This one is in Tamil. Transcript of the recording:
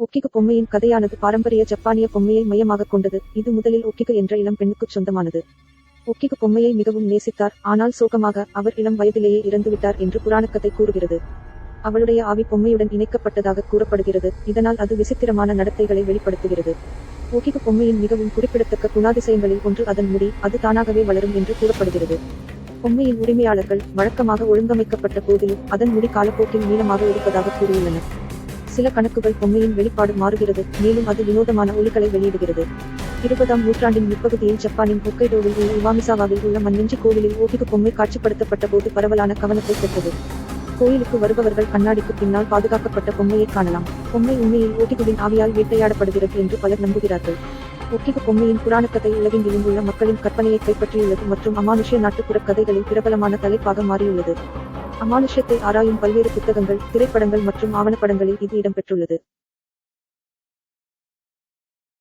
ஒக்கிகு பொம்மையின் கதையானது பாரம்பரிய ஜப்பானிய பொம்மையை மையமாகக் கொண்டது. இது முதலில் ஒக்கிகு என்ற இளம் பெண்ணுக்குச் சொந்தமானது. ஒக்கிகு பொம்மையை மிகவும் நேசித்தார். ஆனால் சோகமாக அவர் இளம் வயதிலேயே இறந்துவிட்டார் என்று புராணக்கதை கூறுகிறது. அவளுடைய ஆவி பொம்மையுடன் இணைக்கப்பட்டதாக கூறப்படுகிறது. இதனால் அது விசித்திரமான நடத்தைகளை வெளிப்படுத்துகிறது. ஒக்கிகு பொம்மையின் மிகவும் குறிப்பிடத்தக்க குணாதிசயங்களில் ஒன்று அதன் முடி. அது தானாகவே வளரும் என்று கூறப்படுகிறது. பொம்மையின் உரிமையாளர்கள் வழக்கமாக ஒழுங்கமைக்கப்பட்ட போதிலும் அதன் முடி காலப்போக்கில் நீளமாக இருப்பதாக கூறியுள்ளனர். சில கணக்குகள் பொம்மையின் வெளிப்பாடு மாறுகிறது மேலும் அது வினோதமான ஒலிகளை வெளியிடுகிறது. இருபதாம் நூற்றாண்டின் முற்பகுதியில் ஜப்பானின் ஹொக்கைடோவில் உள்ள இவாமிசாவாவில் உள்ள மண்ணெஞ்சி கோவிலில் ஓகிகு பொம்மை காட்சிப்படுத்தப்பட்ட போது பரவலான கவனத்தை பெற்றது. கோயிலுக்கு வருபவர்கள் கண்ணாடிக்கு பின்னால் பாதுகாக்கப்பட்ட பொம்மையை காணலாம். பொம்மை உண்மையில் ஓட்டிகுவின் ஆவியால் வேட்டையாடப்படுகிறது என்று பலர் நம்புகிறார்கள். ஒக்கிகு பொம்மையின் புராணக்கதை உலகெங்கிலும் உள்ள மக்களின் கற்பனையை கைப்பற்றியுள்ளது மற்றும் அமானுஷ்ய நாட்டுப்புற கதைகளில் பிரபலமான தலைப்பாக மாறியுள்ளது. அமானுஷ்யத்தை ஆராயும் பல்வேறு புத்தகங்கள் திரைப்படங்கள் மற்றும் ஆவணப்படங்களில் இது இடம்பெற்றுள்ளது.